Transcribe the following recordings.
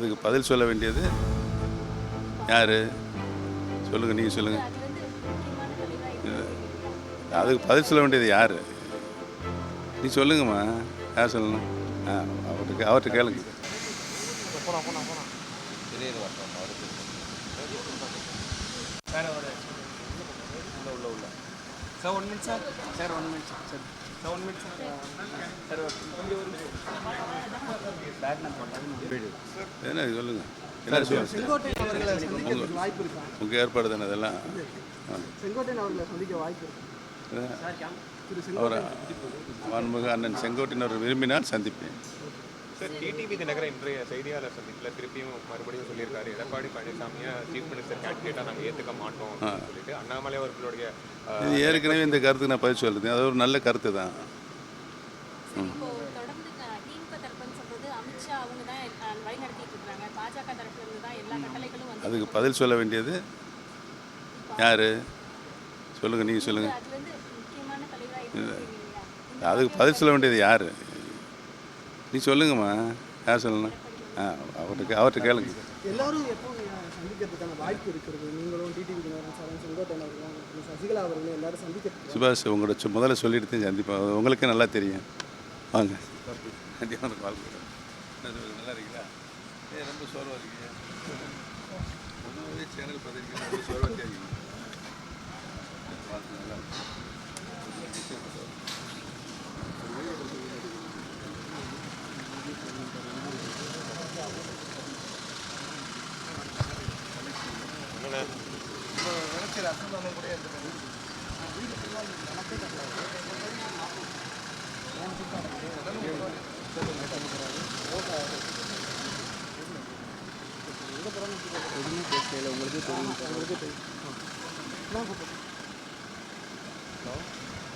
அதுக்கு பதில் சொல்ல வேண்டியது யார்? சொல்லுங்கள் நீங்கள் சொல்லுங்கள் அதுக்கு பதில் சொல்ல வேண்டியது யார்? நீ சொல்லுங்கம்மா. யார் சொல்லணும்? ஆ அவர்கிட்ட அவர்கிட்ட கேளுங்க. Sir one minute sir. Sir one minute sir sir. One minute sir sir கொஞ்சம் ஒரு என்ன சொல்லுங்கள் என்ன சொல்லுங்கள் செங்கோட்டையன் அவர்களை சந்திக்கிறதுக்கு வாய்ப்பு இருக்கா? உங்கள் ஏற்பாடு தானே இதெல்லாம் ஆ. செங்கோட்டையன் அவர்களை சந்திக்க வாய்ப்பு இருக்கா? திரு அவர் வான்முக அண்ணன் செங்கோட்டினர் அவர் விரும்பினால் சந்திப்பேன். சார் டிடிவி தினகரன் இன்றைய செய்தியாளர் சந்திப்பில் திருப்பியும் மறுபடியும் சொல்லியிருக்காரு. எடப்பாடி பழனிசாமியை சீஃப் மினிஸ்டர் கேண்டிடேட்டாக நாங்கள் ஏற்றுக்க மாட்டோம் சொல்லிட்டு அண்ணாமலை அவர்களுடைய ஏற்கனவே இந்த கருத்துக்கு நான் பதில் சொல்லுது அது ஒரு நல்ல கருத்து தான் அதுக்கு பதில் சொல்ல வேண்டியது யார்? சொல்லுங்கள் நீங்கள் சொல்லுங்கள் அது வந்து முக்கியமான தலைவராக இருக்கிறீங்க அதுக்கு பதில் சொல்ல வேண்டியது யார்? நீ சொல்லுங்கம்மா. யார் சொல்லணும்? ஆ அவர்கிட்ட அவர்கிட்ட கேளுங்க. எல்லாரும் சுபாஷ் உங்களோட சு- முதல்ல சொல்லிட்டு அது உங்களுக்கே நல்லா தெரியும். வாங்க. வாழ்க்கை நல்லா இருக்கீங்களா ஏ ரொம்ப சோர்வாக இருக்கீங்க. பொதுவாகவே சேனல் பார்த்துருக்கீங்க ரொம்ப சோர்வாக இருக்கீங்க. பார்த்து நல்லா இருக்கு. எதுவுமே பேசல உங்களுக்கு தெரியும் உங்களுக்கு தெரியும் ஹலோ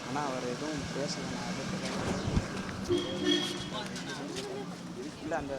ஆனால் அவர் எதுவும் பேசலை நான் அதை இல்லை அந்த